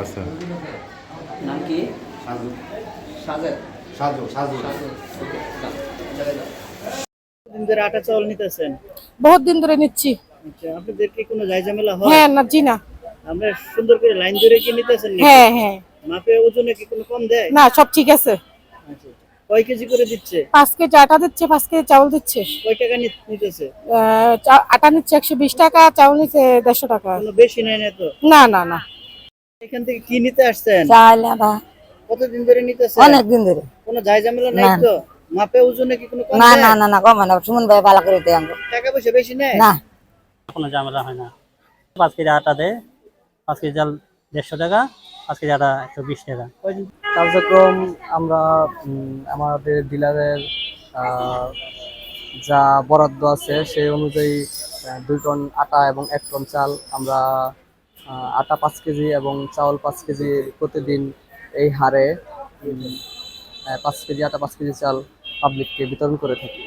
আচ্ছা। নাম কি? সাজেদ সাজু। সাজু দিন ধরে আটা চাউল নিতেছেন? বহুত দিন ধরে নিচ্ছি। আচ্ছা আপনাদের কি কোনো ঝামেলা হয়? হ্যাঁ না জি না। আমরা সুন্দর করে লাইন ধরে কি নিতেছেন? হ্যাঁ হ্যাঁ। মাপে ওজনে কি কোনো কম দেয়? না সব ঠিক আছে। আচ্ছা। কয় কেজি করে দিচ্ছে? পাঁচ কেজি আটা দিচ্ছে পাঁচ কেজি চাউল দিচ্ছে। কয় টাকা নিতেছে? আটা নিচ্ছে একশো বিশ টাকা চাউল নিচ্ছে দেড়শো টাকা। বেশি নেয় না তো? না না না। এখান থেকে কি নিতে আসছেন? চাল আটা কতদিন ধরে অনেক দিন ধরে। কোনো ঝাই ঝামেলা নাই। তো? মাপে ওজনে কি কোনো না দেয়? না না না কমে না। সুমন ভাই ভালো করে দেয়। টাকা পয়সা বেশি নেয়? না। কোনো ঝামেলা হয় না। পাঁচ কেজি আটা দেয় পাঁচ কেজি চাল দেড়শো টাকা পাঁচ কেজি আটা একশো বিশ টাকা। কার্যক্রম আমরা আমাদের ডিলারের যা বরাদ্দ আছে সেই অনুযায়ী দুই টন আটা এবং এক টন চাল আমরা আটা পাঁচ কেজি এবং চাউল পাঁচ কেজি প্রতিদিন এই হারে পাঁচ কেজি আটা, পাঁচ কেজি চাল পাবলিককে বিতরণ করে থাকি।